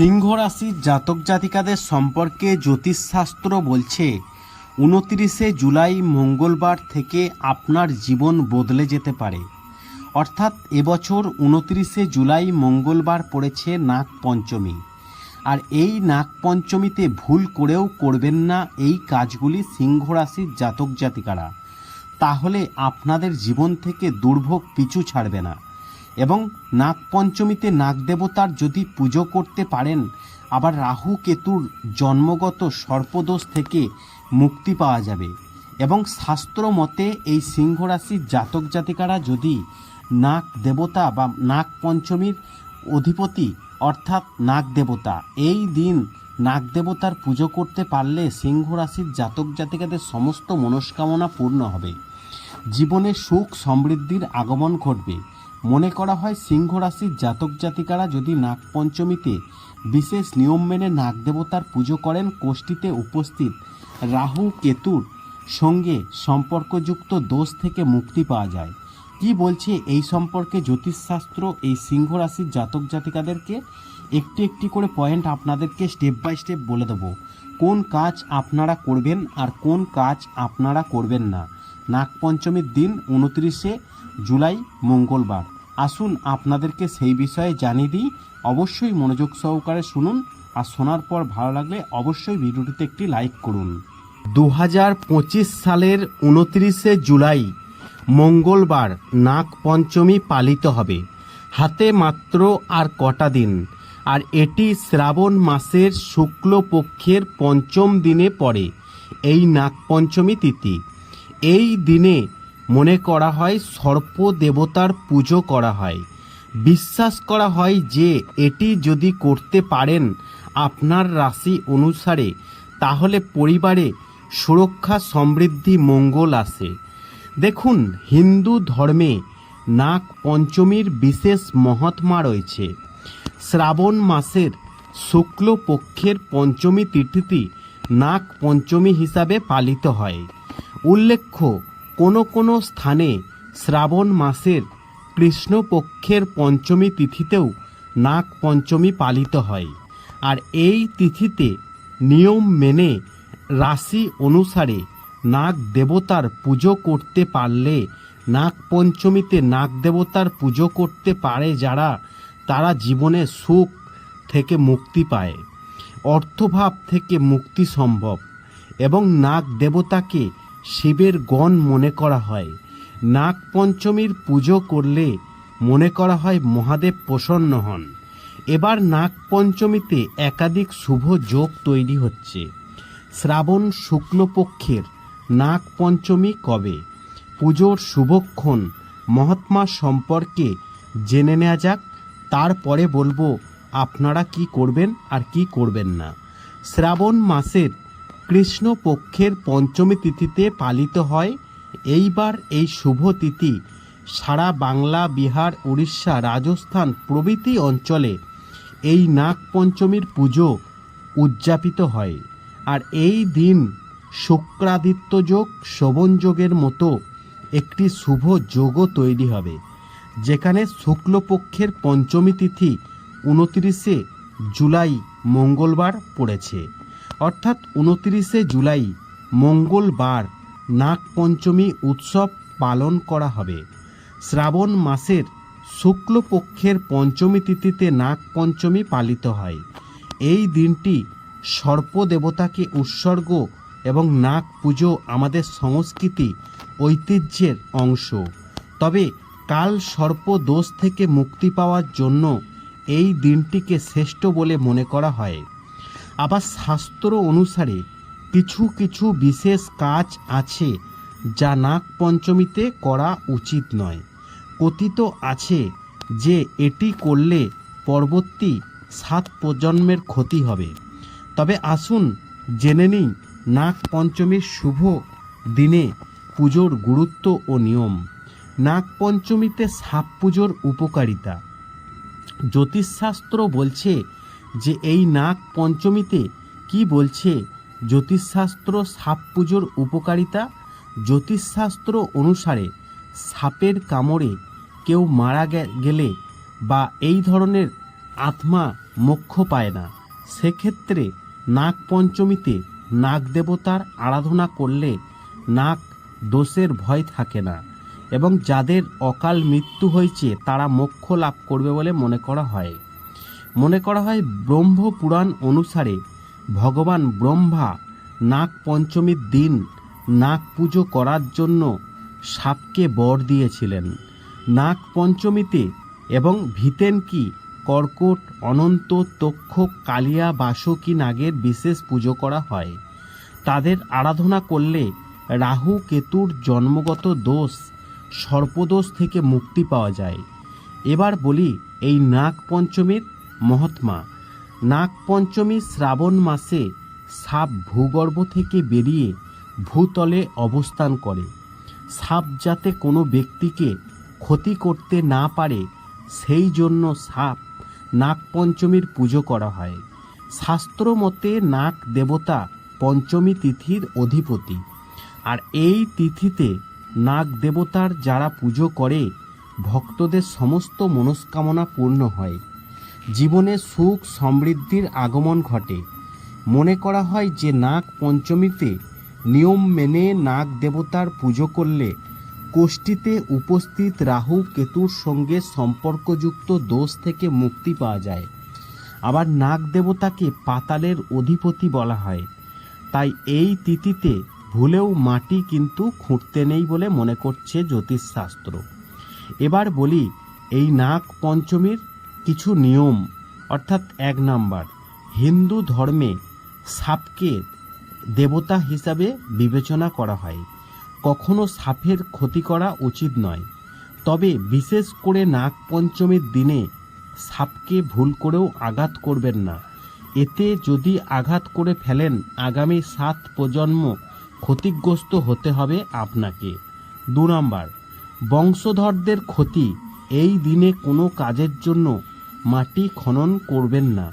সিংহ রাশির জাতক জাতিকাদের সম্পর্কে জ্যোতিষশাস্ত্র বলছে, উনত্রিশে জুলাই মঙ্গলবার থেকে আপনার জীবন বদলে যেতে পারে। অর্থাৎ এবছর উনত্রিশে জুলাই মঙ্গলবার পড়েছে নাগ পঞ্চমী আর এই নাগ পঞ্চমীতে ভুল করেও করবেন না এই কাজগুলি সিংহ রাশির জাতক জাতিকারা। তাহলে আপনাদের জীবন থেকে দুর্ভোগ পিছু ছাড়বে না। এবং নাগ পঞ্চমীতে নাগ দেবতার যদি পুজো করতে পারেন, আবার রাহু কেতুর জন্মগত সর্পদোষ থেকে মুক্তি পাওয়া যাবে। এবং শাস্ত্র মতে এই সিংহ রাশির জাতক জাতিকারা যদি নাগ দেবতা বা নাগ পঞ্চমীর অধিপতি অর্থাৎ নাগ দেবতা এই দিন নাগ দেবতার পুজো করতে পারলে সিংহ রাশির জাতক জাতিকাদের সমস্ত মনস্কামনা পূর্ণ হবে। জীবনে সুখ সমৃদ্ধির আগমন ঘটবে। মনে করা হয় সিংহ রাশির জাতক জাতিকারা যদি নাগপঞ্চমীতে বিশেষ নিয়ম মেনে নাগ দেবতার পুজো করেন, কোষ্ঠীতে উপস্থিত রাহু, কেতুর সঙ্গে সম্পর্কযুক্ত দোষ থেকে মুক্তি পাওয়া যায়। কি বলছে এই সম্পর্কে জ্যোতিষশাস্ত্র এই সিংহ রাশির জাতক জাতিকাদেরকে? একটি একটি করে পয়েন্ট আপনাদেরকে স্টেপ বাই স্টেপ বলে দেবো। কোন কাজ আপনারা করবেন আর কোন কাজ আপনারা করবেন না? নাগপঞ্চমীর দিন উনত্রিশে জুলাই, মঙ্গলবার। আসুন আপনাদেরকে সেই বিষয়ে জানিয়ে দিই। অবশ্যই মনোযোগ সহকারে শুনুন আর শোনার পর ভালো লাগলে অবশ্যই ভিডিওটিতে একটি লাইক করুন। দু হাজার পঁচিশ সালের উনত্রিশে জুলাই, মঙ্গলবার নাগ পঞ্চমী পালিত হবে। হাতে মাত্র আর কটা দিন। আর এটি শ্রাবণ মাসের শুক্লপক্ষের পঞ্চম দিনে পড়ে এই নাগ পঞ্চমী তিথি। এই দিনে মনে করা হয় সর্প দেবতার পুজো করা হয়। বিশ্বাস করা হয় যে এটি যদি করতে পারেন আপনার রাশি অনুসারে, তাহলে পরিবারে সুরক্ষা সমৃদ্ধি মঙ্গল আসে দেখুন, হিন্দু ধর্মে নাগ পঞ্চমীর বিশেষ মহাত্মা রয়েছে। শ্রাবণ মাসের শুক্লপক্ষের পঞ্চমী তিথিটি নাগ পঞ্চমী হিসাবে পালিত হয়। উল্লেখ্য কোনো কোনো স্থানে শ্রাবণ মাসের কৃষ্ণপক্ষের পঞ্চমী তিথিতেও নাগ পঞ্চমী পালিত হয়। আর এই তিথিতে নিয়ম মেনে রাশি অনুসারে নাগ দেবতার পুজো করতে পারলে নাগ পঞ্চমীতে নাগ দেবতার পুজো করতে পারে যারা, তারা জীবনে সুখ থেকে মুক্তি পায়, অর্থভাব থেকে মুক্তি সম্ভব এবং নাগ দেবতাকে শিবের গণ মনে করা হয়। নাগ পঞ্চমীর পুজো করলে মনে করা হয় মহাদেব প্রসন্ন হন। এবার নাগ পঞ্চমীতে একাধিক শুভ যোগ তৈরি হচ্ছে। শ্রাবণ শুক্লপক্ষের নাগ পঞ্চমী কবে? পুজোর শুভক্ষণ মহাত্মা সম্পর্কে জেনে নেওয়া যাক। তারপরে বলব, আপনারা কি করবেন আর কি করবেন না। শ্রাবণ মাসের কৃষ্ণপক্ষের পঞ্চমী তিথিতে পালিত হয়। এইবার এই শুভ তিথি সারা বাংলা, বিহার, উড়িষ্যা, রাজস্থান প্রভৃতি অঞ্চলে এই নাগ পঞ্চমীর পুজো উদযাপিত হয়। আর এই দিন শুক্রাদিত্য যোগ, শোভন যোগের মতো একটি শুভ যোগও তৈরি হবে, যেখানে শুক্লপক্ষের পঞ্চমী তিথি উনতিরিশে জুলাই মঙ্গলবার পড়েছে। অর্থাৎ উনতিরিশে জুলাই মঙ্গলবার নাগপঞ্চমী উৎসব পালন করা হবে। শ্রাবণ মাসের শুক্লপক্ষের পঞ্চমী তিথিতে নাগপঞ্চমী পালিত হয়। এই দিনটি সর্প দেবতাকে উৎসর্গ এবং নাগ পুজো আমাদের সংস্কৃতি, ঐতিহ্যের অংশ। তবে কাল সর্প দোষ থেকে মুক্তি পাওয়ার জন্য এই দিনটিকে শ্রেষ্ঠ বলে মনে করা হয়। আবার শাস্ত্র অনুসারে কিছু কিছু বিশেষ কাজ আছে যা নাগ পঞ্চমীতে করা উচিত নয়। কথিত আছে যে এটি করলে পরবর্তী সাত প্রজন্মের ক্ষতি হবে। তবে আসুন জেনে নিই নাগ পঞ্চমীর শুভ দিনে পুজোর গুরুত্ব ও নিয়ম। নাগ পঞ্চমীতে সাপ পুজোর উপকারিতা। জ্যোতিষশাস্ত্র বলছে যে এই নাগ পঞ্চমীতে কি বলছে? জ্যোতিষশাস্ত্র সাপ পুজোর উপকারিতা? জ্যোতিষশাস্ত্র অনুসারে সাপের কামড়ে কেউ মারা গেলে বা এই ধরনের আত্মা মোক্ষ পায় না। সেক্ষেত্রে নাগ পঞ্চমীতে নাগ দেবতার আরাধনা করলে নাক দোষের ভয় থাকে না এবং যাদের অকাল মৃত্যু হয়েছে তারা মোক্ষ লাভ করবে বলে মনে করা হয়। মনে করা হয় ব্রহ্ম পুরাণ অনুসারে ভগবান ব্রহ্মা নাগ পঞ্চমীর দিন নাগ পুজো করার জন্য সাপকে বর দিয়েছিলেন। নাগ পঞ্চমীতে এবং ভিতেন কি, কর্কট, অনন্ত, তক্ষ, কালিয়া, বাসকী নাগের বিশেষ পুজো করা হয়। তাদের আরাধনা করলে রাহু কেতুর জন্মগত দোষ, সর্পদোষ থেকে মুক্তি পাওয়া যায়। এবার বলি এই নাগ পঞ্চমীর মহাত্মা নাগ পঞ্চমী শ্রাবণ মাসে সাপ ভূগর্ভ থেকে বেরিয়ে ভূতলে অবস্থান করে। সাপ যাতে কোনো ব্যক্তিকে ক্ষতি করতে না পারে, সেই জন্য সাপ নাগ পঞ্চমীর পুজো করা হয়। শাস্ত্র মতে নাগ দেবতা পঞ্চমী তিথির অধিপতি। আর এই তিথিতে নাগ দেবতার যারা পুজো করে, ভক্তদের সমস্ত মনস্কামনা পূর্ণ হয়। জীবনে সুখ সমৃদ্ধির আগমন ঘটে। মনে করা হয় যে নাগ পঞ্চমীতে নিয়ম মেনে নাগ দেবতার পুজো করলে কোষ্ঠীতে উপস্থিত রাহু কেতুর সঙ্গে সম্পর্কযুক্ত দোষ থেকে মুক্তি পাওয়া যায়। আবার নাগ দেবতাকে পাতালের অধিপতি বলা হয়। তাই এই তিথিতে ভুলেও মাটি কিন্তু খুঁড়তে নেই বলে মনে করছে জ্যোতিষশাস্ত্র। এবার বলি, এই নাগ পঞ্চমীর কিছু নিয়ম, অর্থাৎ এক নাম্বার, হিন্দু ধর্মে সাপকে দেবতা হিসাবে বিবেচনা করা হয়। কখনো সাপের ক্ষতি করা উচিত নয়। তবে বিশেষ করে নাগ পঞ্চমীর দিনে সাপকে ভুল করেও আঘাত করবেন না। এতে যদি আঘাত করে ফেলেন, আগামী সাত প্রজন্ম ক্ষতিগ্রস্ত হতে হবে আপনাকে। দু নম্বর, বংশধরদের ক্ষতি এই দিনে কোনো কাজের জন্য মাটি খনন করবেন না।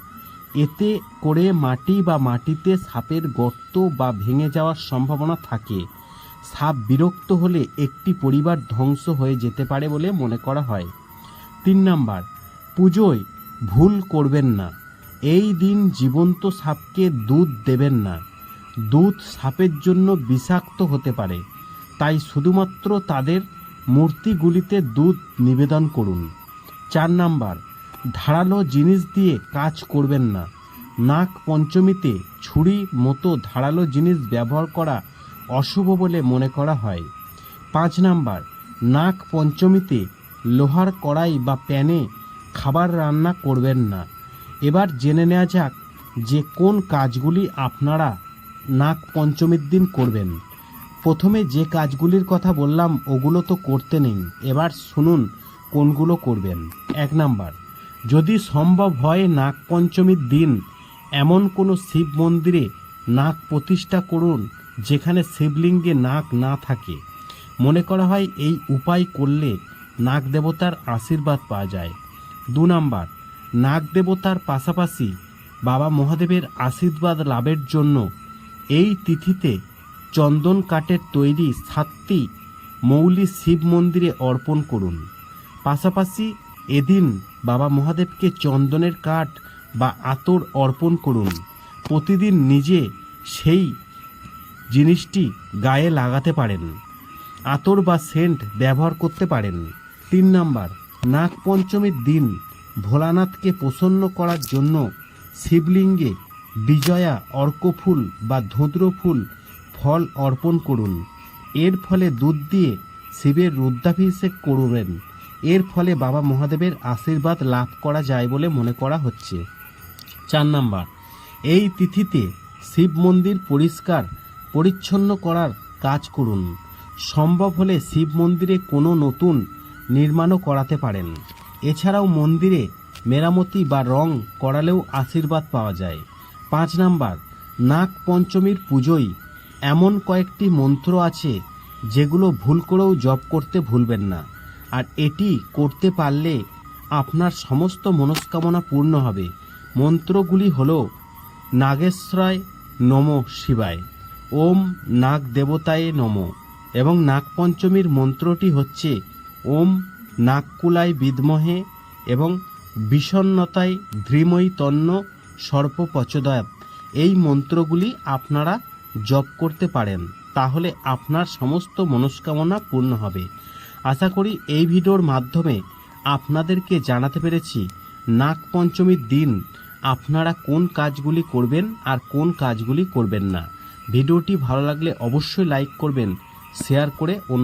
এতে করে মাটি বা মাটিতে সাপের গর্ত বা ভেঙে যাওয়ার সম্ভাবনা থাকে। সাপ বিরক্ত হলে একটি পরিবার ধ্বংস হয়ে যেতে পারে বলে মনে করা হয়। তিন নাম্বার, পুজোয় ভুল করবেন না। এই দিন জীবন্ত সাপকে দুধ দেবেন না। দুধ সাপের জন্য বিষাক্ত হতে পারে। তাই শুধুমাত্র তাদের মূর্তিগুলিতে দুধ নিবেদন করুন। চার নাম্বার ধারালো জিনিস দিয়ে কাজ করবেন না। নাক পঞ্চমীতে ছুরি মতো ধারালো জিনিস ব্যবহার করা অশুভ বলে মনে করা হয়। পাঁচ নাম্বার, নাক পঞ্চমীতে লোহার কড়াই বা প্যানে খাবার রান্না করবেন না। এবার জেনে নেওয়া যাক যে কোন কাজগুলি আপনারা নাক পঞ্চমীর দিন করবেন। প্রথমে যে কাজগুলির কথা বললাম, ওগুলো তো করতে নেই। এবার শুনুন কোনগুলো করবেন। এক নাম্বার যদি সম্ভব হয় নাগ পঞ্চমীর দিন, এমন কোনো শিব মন্দিরে নাগ প্রতিষ্ঠা করুন, যেখানে শিবলিঙ্গে নাক না থাকে। মনে করা হয় এই উপায় করলে নাগ দেবতার আশীর্বাদ পাওয়া যায়। দু নাম্বার নাগ দেবতার পাশাপাশি বাবা মহাদেবের আশীর্বাদ লাভের জন্য এই তিথিতে চন্দন কাঠের তৈরি সাতটি মৌলি শিব মন্দিরে অর্পণ করুন। পাশাপাশি এদিন বাবা মহাদেবকে চন্দনের কাঠ বা আতর অর্পণ করুন। প্রতিদিন নিজে সেই জিনিসটি গায়ে লাগাতে পারেন। আতর বা সেন্ট ব্যবহার করতে পারেন। তিন নাম্বার নাগ পঞ্চমীর দিন ভোলানাথকে প্রসন্ন করার জন্য শিবলিঙ্গে বিজয়া অর্কফুল বা ধুদ্র ফুল ফল অর্পণ করুন। এর ফলে দুধ দিয়ে শিবের রুদ্রাভিষেক করবেন। এর ফলে বাবা মহাদেবের আশীর্বাদ লাভ করা যায় বলে মনে করা হচ্ছে। চার নাম্বার, এই তিথিতে শিব মন্দির পরিষ্কার, পরিচ্ছন্ন করার কাজ করুন। সম্ভব হলে শিব মন্দিরে কোনো নতুন নির্মাণও করাতে পারেন। এছাড়াও মন্দিরে মেরামতি বা রং করালেও আশীর্বাদ পাওয়া যায়। পাঁচ নাম্বার, নাগ পঞ্চমীর পুজোয় এমন কয়েকটি মন্ত্র আছে যেগুলো ভুল করেও জপ করতে ভুলবেন না। আর এটি করতে পারলে আপনার সমস্ত মনস্কামনা পূর্ণ হবে। মন্ত্রগুলি হল, নাগেশ্বরায় নম শিবায়, ওম নাগ দেবতায় নম এবং নাগপঞ্চমীর মন্ত্রটি হচ্ছে, ওম নাগকুলায় বিদ্মহে এবং বিষণ্ণতায় ধৃময়ী তন্ন সর্পপচদয়াত এই মন্ত্রগুলি আপনারা জপ করতে পারেন, তাহলে আপনার সমস্ত মনস্কামনা পূর্ণ হবে। আশা করি এই ভিডিওর মাধ্যমে আপনাদেরকে জানাতে পেরেছি, নাগ পঞ্চমীর দিন আপনারা কোন কাজগুলি করবেন আর কোন কাজগুলি করবেন না। ভিডিওটি ভালো লাগলে অবশ্যই লাইক করবেন, শেয়ার করে অন্য